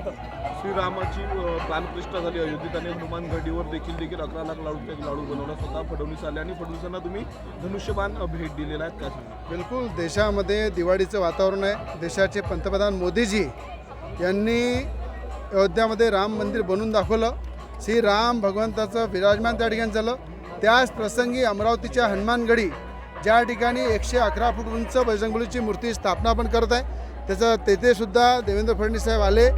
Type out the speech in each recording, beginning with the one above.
श्रीरामाची प्राणप्रतिष्ठा झाली. अयोध्येत आणि हनुमान गडीवर देखील देखील अकरा लाख लाडू लाडू बनवला स्वतः. फडणवीस आले आणि फडणवीसांना तुम्ही धनुष्यबाण भेट दिलेला आहे. का बिलकुल. देशामध्ये दिवाळीचं वातावरण आहे. देशाचे पंतप्रधान मोदीजी यांनी अयोध्यामध्ये राम मंदिर बनवून दाखवलं. श्री राम भगवंताचं विराजमान त्या ठिकाणी झालं. त्याच प्रसंगी अमरावतीच्या हनुमानगडी ज्या ठिकाणी एकशे अकरा फूट उंच बजरंगबलीची मूर्ती स्थापना पण करत आहे. त्याचं तेथेसुद्धा देवेंद्र फडणवीस साहेब आले.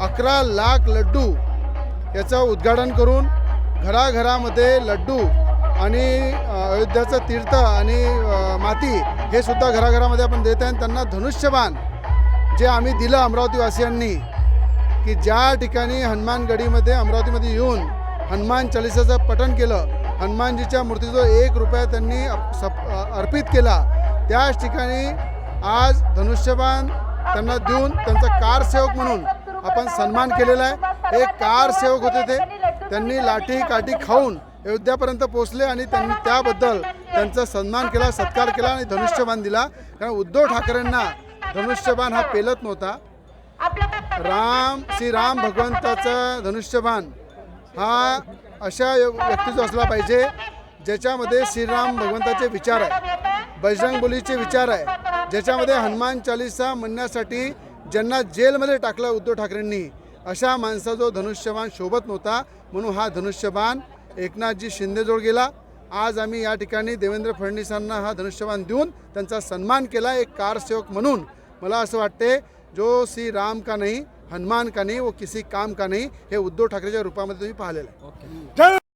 अकरा लाख लड्डू याचं उद्घाटन करून घराघरामध्ये लड्डू आणि अयोध्याचं तीर्थ आणि माती हे सुद्धा घराघरामध्ये आपण देत आहे. आणि त्यांना धनुष्यबाण जे आम्ही दिलं अमरावतीवासियांनी की ज्या ठिकाणी हनुमानगडीमध्ये अमरावतीमध्ये येऊन हनुमान चालिसाचं पठण केलं हनुमानजीच्या मूर्तीचा एक रुपया त्यांनी अप- सप अर्पित केला त्याच ठिकाणी आज धनुष्यबाण त्यांना देऊन त्यांचा कारसेवक म्हणून आपण सन्मान केलेला आहे. एक कार सेवक होते ते. त्यांनी लाठी काठी खाऊन अयोध्यापर्यंत पोहोचले आणि त्यांनी त्याबद्दल त्यांचा सन्मान केला सत्कार केला आणि धनुष्यबाण दिला. कारण उद्धव ठाकरेंना धनुष्यबाण हा पेलत नव्हता. राम श्रीराम भगवंताचा धनुष्यबाण हा अशा व्यक्तीचा असला पाहिजे ज्याच्यामध्ये श्रीराम भगवंताचे विचार आहे बजरंगबलीचे विचार आहे ज्याच्यामध्ये हनुमान चालिसा म्हणण्यासाठी ज्यांना जेलमध्ये टाकलं उद्धव ठाकरेंनी अशा माणसा जो धनुष्यबाण शोभत नव्हता म्हणून हा धनुष्यबाण एकनाथजी शिंदेजवळ गेला. आज आम्ही या ठिकाणी देवेंद्र फडणवीसांना हा धनुष्यबाण देऊन त्यांचा सन्मान केला एक कारसेवक म्हणून. मला असं वाटते जो श्री राम का नाही हनुमान का नाही व किसी काम का नाही हे उद्धव ठाकरेच्या रूपामध्ये तुम्ही पाहिलेलं आहे.